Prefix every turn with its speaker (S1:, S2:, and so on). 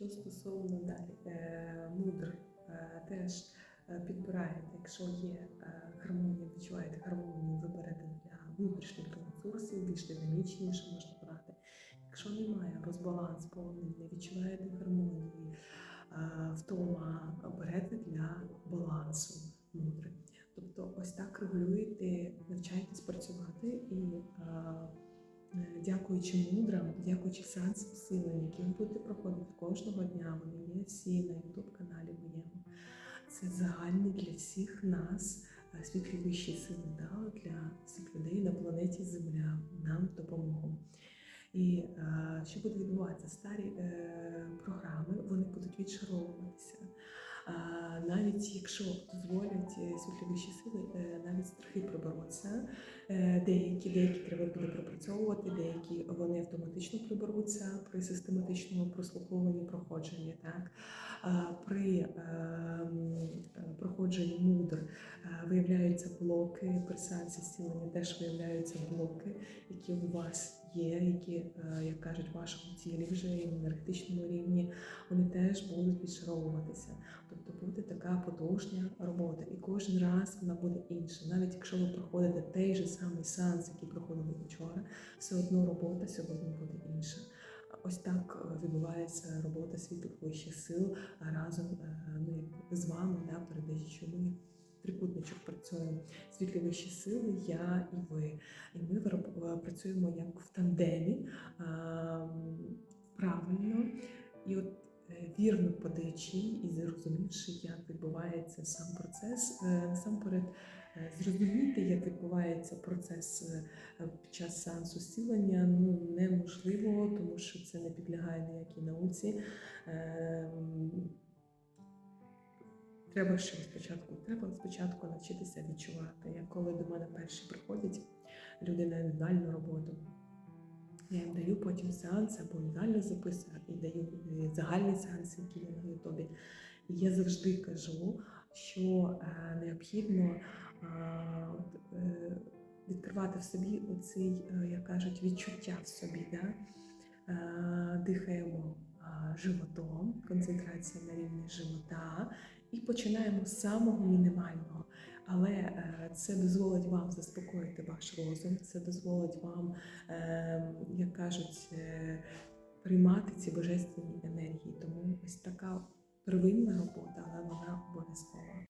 S1: Що стосовно далі е, мудр, е, теж е, підбираєте, якщо є гармонія, відчуваєте гармонію, ви берете для внутрішніх ресурсів, більш динамічніше можна брати. Якщо немає розбаланс повний, не відчуваєте гармонії, втома, берете для балансу мудри. Тобто ось так регулюєте, навчаєтесь працювати і Дякуючи мудрам, дякуючи сеансам сили, які ви будете проходити кожного дня, вони є всі на youtube каналі моєму. Це загальний для всіх нас е, світлі вищі сили дали для всіх людей на планеті Земля нам допомогу. І е, що буде відбуватися? Старі е, програми вони будуть відшаровуватися. Навіть якщо дозволять е, світлі вищі сили, е, навіть страхи приберуться. Е, Деякі, деякі треба буде пропрацьовувати, деякі вони автоматично приберуться при систематичному прослуховуванні проходженні. Так? При е, м, е, проходженні мудр е, виявляються блоки, при сеансі зцілення теж виявляються блоки, які у вас є, які, е, як кажуть, вашому тілі вже і на енергетичному рівні, вони теж будуть відшаровуватися. Тобто буде така потужня робота, і кожен раз вона буде інша. Навіть якщо ви проходите той же самий сеанс, який проходили вчора, все одно робота сьогодні буде інша. Ось так е, відбувається робота світлих вищих сил разом е, ну, з вами, да, передаючи. Трикутничок працюємо світлі вищі сили, я і ви. І ми е, працюємо як в тандемі правильно і от е, вірно подаючи і зрозумівши, як відбувається сам процес, е, насамперед зрозуміти, як відбувається процес під час сеансу зцілення, ну неможливо, тому що це не підлягає ніякій науці. Треба що спочатку? Треба спочатку навчитися відчувати. Як коли до мене перші приходять люди на індивідуальну роботу, я їм даю потім сеанси або індивідуально записую і даю е, загальний сеанс, який є на Ютубі. І я завжди кажу, що е, необхідно е, відкривати в собі оцей, як кажуть, відчуття в собі. Да? Дихаємо животом, концентрація на рівні живота, і починаємо з самого мінімального. Але е, це дозволить вам заспокоїти ваш розум, це дозволить вам, е, як кажуть, е, приймати ці божественні енергії. Тому ось така первинна робота, але вона обов'язкова.